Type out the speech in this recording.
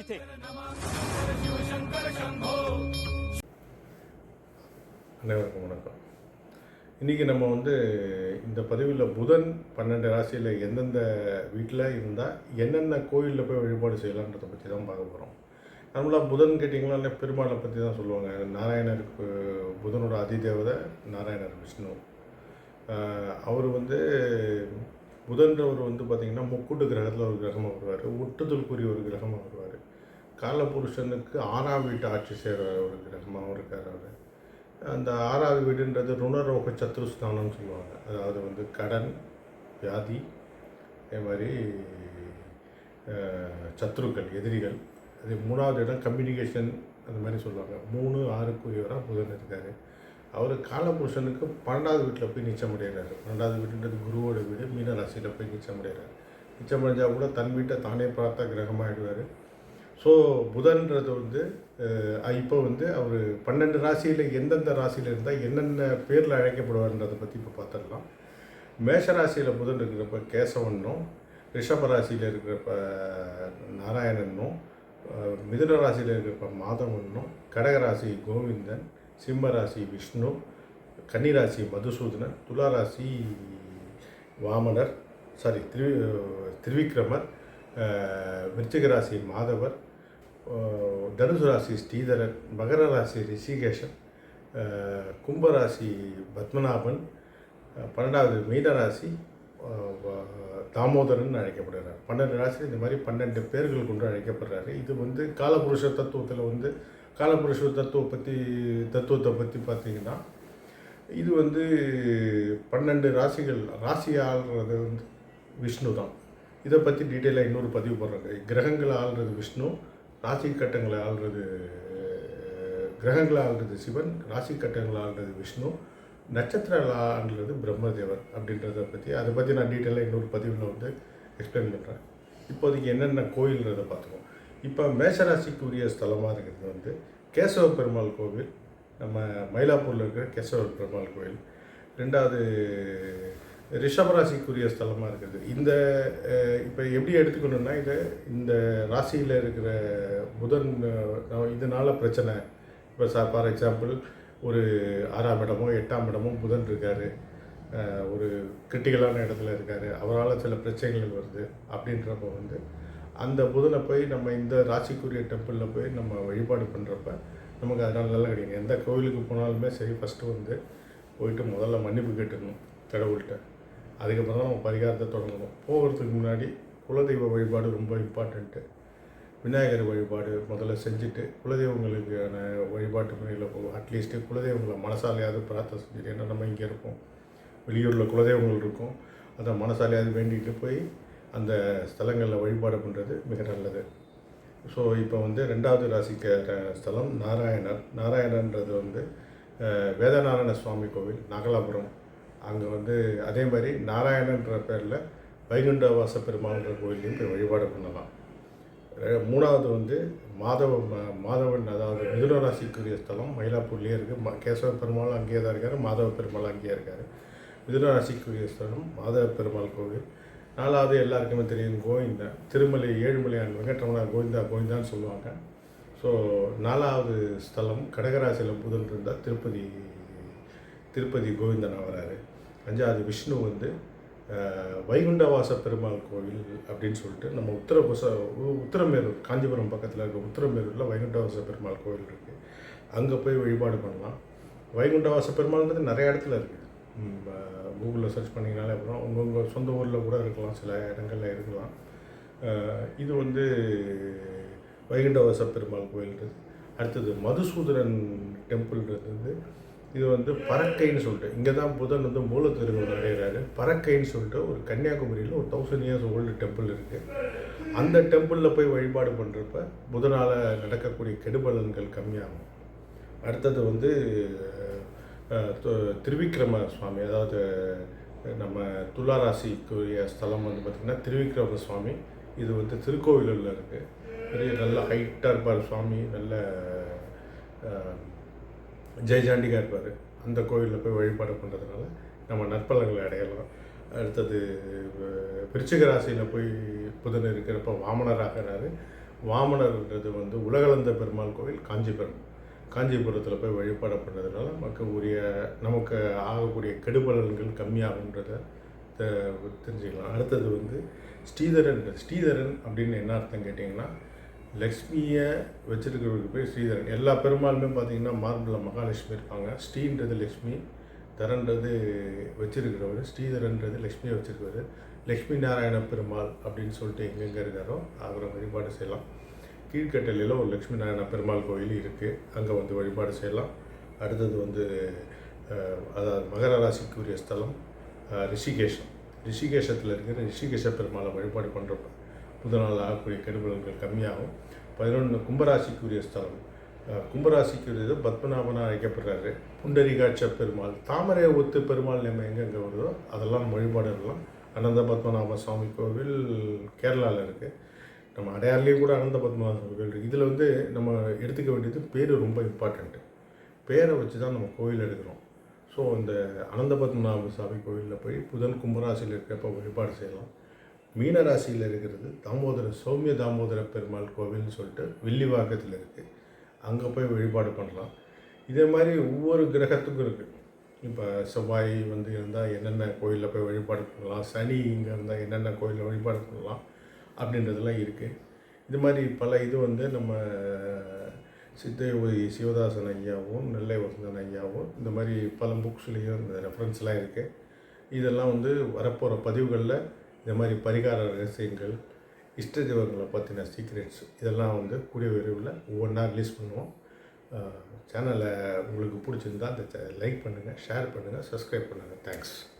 इथे. அனைவருக்கும் வணக்கம். இன்றைக்கி நம்ம வந்து இந்த பதிவில் புதன் பன்னெண்டு ராசியில் எந்தெந்த வீட்டில் இருந்தால் என்னென்ன கோயிலில் போய் வழிபாடு செய்யலான்றதை பற்றி தான் பார்க்க போகிறோம் நம்மளாக புதன் கேட்டிங்கன்னா இல்லை பெருமாளை பற்றி தான் சொல்லுவாங்க. நாராயணருக்கு புதனோட அதிதேவதை நாராயணர் விஷ்ணு. அவர் வந்து புதன்றவர் வந்து பார்த்திங்கன்னா முக்கூட்டு கிரகத்தில் ஒரு கிரகமாக வருவார். ஒட்டுதல்குரிய ஒரு கிரகமாக வருவார். காலபுருஷனுக்கு ஆறாம் வீட்டு ஆட்சி செய்கிற ஒரு கிரகமாகவும் இருக்கார் அவர். அந்த ஆறாவது வீடுன்றது ருணரோக சத்ருஸ்தானம்னு சொல்லுவாங்க. அதாவது வந்து கடன் வியாதி அதே மாதிரி சத்ருக்கள் எதிரிகள். அது மூணாவது இடம் கம்யூனிகேஷன் அந்த மாதிரி சொல்லுவாங்க. மூணு ஆறுக்குரியவராக புதன் இருக்கார். அவர் காலபுருஷனுக்கு பன்னெண்டாவது வீட்டில் போய் நிச்சயம் அடைகிறாரு பன்னெண்டாவது வீடுன்றது குருவோட வீடு மீன ராசியில் போய் நிச்சயம் அடைகிறார் நிச்சயம் அடைஞ்சால் கூட தன் வீட்டை தானே பார்த்த கிரகமாகிடுவார் ஸோ புதன்றது வந்து இப்போ வந்து அவர் பன்னெண்டு ராசியில் எந்தெந்த ராசியில் இருந்தால் என்னென்ன பேரில் அழைக்கப்படுவார்ன்றதை பற்றி இப்போ பார்த்துடலாம் மேஷ ராசியில் புதன் இருக்கிறப்ப கேசவனும் ரிஷப ராசியில் இருக்கிறப்ப நாராயணனும் மிதுன ராசியில் இருக்கிறப்ப மாதவனும் கடகராசி கோவிந்தன் சிம்மராசி விஷ்ணு கன்னிராசி மதுசூதனன் துளாராசி வாமனர் சாரி திரு திருவிக்ரமர் விருச்சிகராசி மாதவர் தனுசு ராசி ஸ்ரீதரன் மகர ராசி ரிஷிகேஷன் கும்பராசி பத்மநாபன் பன்னெண்டாவது மீனராசி தாமோதரன் அழைக்கப்படுகிறார். பன்னெண்டு ராசி இந்த மாதிரி பன்னெண்டு பேர்கள் கொண்டு அழைக்கப்படுறாரு இது வந்து காலபுருஷ தத்துவத்தில் வந்து காலபுருஷ தத்துவ பற்றி தத்துவத்தை பற்றி பார்த்தீங்கன்னா இது வந்து பன்னெண்டு ராசிகள் ராசி ஆள்றது வந்து விஷ்ணு தான். இதை பற்றி டீட்டெயிலாக இன்னொரு பதிவு பண்ணுறாங்க கிரகங்களை ஆள்றது விஷ்ணு ராசி கட்டங்களை ஆள்றது கிரகங்களை ஆள்றது சிவன் ராசி கட்டங்களை ஆள்றது விஷ்ணு நட்சத்திர ஆள்றது பிரம்மதேவர் அப்படின்றத பற்றி அதை பற்றி நான் டீட்டெயிலாக இன்னொரு பதிவில் வந்து எக்ஸ்பிளைன் பண்ணுறேன் இப்போதைக்கு என்னென்ன கோயில்ன்றதை பார்த்துக்குவோம். இப்போ மேஷராசிக்குரிய ஸ்தலமாக இருக்கிறது வந்து கேசவ பெருமாள் கோவில் நம்ம மயிலாப்பூரில் இருக்கிற கேசவ பெருமாள் கோவில். ரெண்டாவது ரிஷபராசிக்குரிய ஸ்தலமாக இருக்குது இந்த இப்போ எப்படி எடுத்துக்கணும்னா இதை இந்த ராசியில் இருக்கிற புதன் இதனால் இதனால பிரச்சனை. இப்போ சார் ஃபார் எக்ஸாம்பிள் ஒரு ஆறாம் இடமோ எட்டாம் இடமோ புதன் இருக்கார். ஒரு கிரிட்டிக்கலான இடத்துல இருக்கார். அவரால் சில பிரச்சனைகள் வருது. அப்படின்றப்ப வந்து அந்த புதனை போய் நம்ம இந்த ராசிக்குரிய டெம்பிளில் போய் நம்ம வழிபாடு பண்ணுறப்ப நமக்கு அதனால் நல்லா கிடைக்கும். எந்த கோவிலுக்கு போனாலுமே சரி ஃபஸ்ட்டு வந்து போயிட்டு முதல்ல மன்னிப்பு கேட்டுக்கணும் கடவுள்கிட்ட. அதுக்கப்புறம் தான் நம்ம பரிகாரத்தை தொடங்கணும். போகிறதுக்கு முன்னாடி குலதெய்வ வழிபாடு ரொம்ப இம்பார்ட்டண்ட்டு விநாயகர் வழிபாடு முதல்ல செஞ்சுட்டு குலதெய்வங்களுக்கான வழிபாட்டு முறையில் போகும் அட்லீஸ்ட்டு குலதெய்வங்களை மனசாலையாவது பிரார்த்தனை செஞ்சுட்டு ஏன்னா நம்ம இங்கே இருப்போம் வெளியூரில் குலதெய்வங்கள் இருக்கும். அதை மனசாலையாவது வேண்டிட்டு போய் அந்த ஸ்தலங்களில் வழிபாடு பண்ணுறது மிக நல்லது. ஸோ இப்போ வந்து ரெண்டாவது ராசிக்கிற ஸ்தலம் நாராயணர். நாராயணன்றது வந்து வேதநாராயண சுவாமி கோவில் நாகலாபுரம். அங்கே வந்து அதே மாதிரி நாராயணன்ற பேரில் வைகுண்டவாச பெருமாள்ன்ற கோயிலையும் போய் வழிபாடு பண்ணலாம். மூணாவது வந்து மாதவ மாதவன் அதாவது மிதுன ராசிக்குரிய ஸ்தலம் மயிலாப்பூர்லேயே இருக்குது ம கேசவ பெருமாள் அங்கேயே தான் இருக்கார் மாதவ பெருமாள் அங்கேயே இருக்கார். மிதுன ராசிக்குரிய ஸ்தலம் மாதவ பெருமாள் கோவில். நாலாவது எல்லாருக்குமே தெரியும் கோவிந்தா. திருமலை ஏழுமலையான் வெங்கட்ரமணா கோவிந்தா கோவிந்தான்னு சொல்லுவாங்க. ஸோ நாலாவது ஸ்தலம் கடகராசியில் புதன் இருந்தால் திருப்பதி திருப்பதி கோவிந்தன் வராரு அஞ்சாவது விஷ்ணு வந்து வைகுண்டவாச பெருமாள் கோவில் அப்படின்னு சொல்லிட்டு நம்ம உத்தரபுச உ- உத்தரமேரூர் காஞ்சிபுரம் பக்கத்தில் இருக்க உத்தரமேரூரில் வைகுண்டவாச பெருமாள் கோவில் இருக்குது அங்கே போய் வழிபாடு பண்ணலாம். வைகுண்டவாச பெருமாள்ன்றது நிறைய இடத்துல இருக்குது கூகுளில் சர்ச் பண்ணிங்கனாலே அப்புறம் உங்கவுங்க சொந்த ஊரில் கூட இருக்கலாம் சில இடங்களில் இருக்கலாம். இது வந்து வைகுண்டவாச பெருமாள் கோயில்ன்றது. அடுத்தது மதுசூதனன் டெம்பிள்ன்றது வந்து இது வந்து பறக்கைன்னு சொல்லிட்டு இங்கே தான் புதன் வந்து மூல திருவிழா அடைகிறாரு பறக்கைன்னு சொல்லிட்டு ஒரு கன்னியாகுமரியில் ஒரு தௌசண்ட் இயர்ஸ் ஓல்டு டெம்பிள் இருக்குது அந்த டெம்பிளில் போய் வழிபாடு பண்ணுறப்ப புதனால் நடக்கக்கூடிய கெடுபலன்கள் கம்மியாகும். அடுத்தது வந்து திருவிக்ரம சுவாமி அதாவது நம்ம துளாராசிக்குரிய ஸ்தலம் வந்து பார்த்திங்கன்னா திருவிக்ரம சுவாமி இது வந்து திருக்கோவிலூரில் இருக்குது பெரிய நல்ல ஹைட்டாக இருப்பார் சுவாமி. நல்ல அஹ், ஜெயஜாண்டிகா இருப்பார். அந்த கோவிலில் போய் வழிபாடு பண்ணுறதுனால நம்ம நற்பலங்களை அடையலாம். அடுத்தது அஹ், விருச்சிக ராசியில் போய் புதன் இருக்கிறப்ப வாமனராகிறாரு. வாமனர்ன்றது வந்து உலகளந்த பெருமாள் கோவில் காஞ்சிபுரம். காஞ்சிபுரத்தில் போய் வழிபாடு பண்ணதுனால நமக்கு உரிய நமக்கு ஆகக்கூடிய கெடுபலன்கள் கம்மியாகுன்றத தெ- தெரிஞ்சுக்கலாம். அடுத்தது வந்து ஸ்ரீதரன் ஸ்ரீதரன் அப்படின்னு என்ன அர்த்தம் கேட்டிங்கன்னா லக்ஷ்மியை வச்சுருக்கிறவருக்கு போய் ஸ்ரீதரன். எல்லா பெருமாளுமே பார்த்திங்கன்னா மார்பிளில் மகாலட்சுமி இருப்பாங்க. ஸ்ரீன்றது லக்ஷ்மி தரன்றது வச்சுருக்கிறவர் ஸ்ரீதரன்றது லக்ஷ்மியை வச்சுருக்கிறவர் லக்ஷ்மி நாராயண பெருமாள் அப்படின்னு சொல்லிட்டு எங்கெங்கே இருக்காரோ அவரை வழிபாடு செய்யலாம். கீழ்கட்டளையில் ஒரு லக்ஷ்மி நாராயண பெருமாள் கோயில் இருக்குது அங்கே வந்து வழிபாடு செய்யலாம். அடுத்தது வந்து அதாவது மகர ராசிக்குரிய ஸ்தலம் ரிஷிகேஷம் ரிஷிகேஷத்தில் இருக்கிற ரிஷிகேஷ பெருமாளை வழிபாடு பண்ணுறப்ப முதல் நாள் ஆகக்கூடிய கெடுபலன்கள் கம்மியாகும். பதினொன்று கும்பராசிக்குரிய ஸ்தலம். கும்பராசிக்குரியது பத்மநாபனாக அழைக்கப்படுறாரு. புண்டரிகாட்ச பெருமாள் தாமரை ஒத்து பெருமாள் நம்ம எங்கெங்கே வருதோ அதெல்லாம் வழிபாடு இருக்கலாம் அனந்த பத்மநாப சுவாமி கோவில் கேரளாவில் இருக்குது நம்ம அடையாறுலேயும் கூட அனந்த பத்மநாப இதில் வந்து நம்ம எடுத்துக்க வேண்டியது பேர் ரொம்ப இம்பார்ட்டண்ட்டு பேரை வச்சு தான் நம்ம கோயில் எடுக்கிறோம். ஸோ இந்த அனந்த பத்மநாப சாமி கோயிலில் போய் புதன் கும்பராசியில் இருக்கிறப்ப வழிபாடு செய்யலாம். மீனராசியில் இருக்கிறது தாமோதர சௌமிய தாமோதர பெருமாள் கோவில்னு சொல்லிட்டு வில்லிவாக்கத்தில் இருக்குது அங்கே போய் வழிபாடு பண்ணலாம். இதே மாதிரி ஒவ்வொரு கிரகத்துக்கும் இருக்குது இப்போ செவ்வாய் வந்து இருந்தால் என்னென்ன கோயிலில் போய் வழிபாடு பண்ணலாம்? சனி இங்கே இருந்தால் என்னென்ன கோயிலில் வழிபாடு பண்ணலாம்? அப்படின்றதெல்லாம் இருக்குது இது மாதிரி பல இது வந்து நம்ம சித்தை சிவதாசன் ஐயாவும் நெல்லை வசந்தன் ஐயாவும் இந்த மாதிரி பல புக்ஸ்லேயும் இந்த ரெஃபரன்ஸ்லாம் இருக்குது இதெல்லாம் வந்து வரப்போகிற பதிவுகளில் இந்த மாதிரி பரிகார ரகசியங்கள் இஷ்ட தெய்வங்களை பற்றின சீக்ரெட்ஸ் இதெல்லாம் வந்து கூடிய விரைவில் ஒவ்வொன்றா ரிலீஸ் பண்ணுவோம். சேனலை உங்களுக்கு பிடிச்சிருந்தா அந்த லைக் பண்ணுங்கள் ஷேர் பண்ணுங்கள் சப்ஸ்கிரைப் பண்ணுங்கள் தேங்க்ஸ்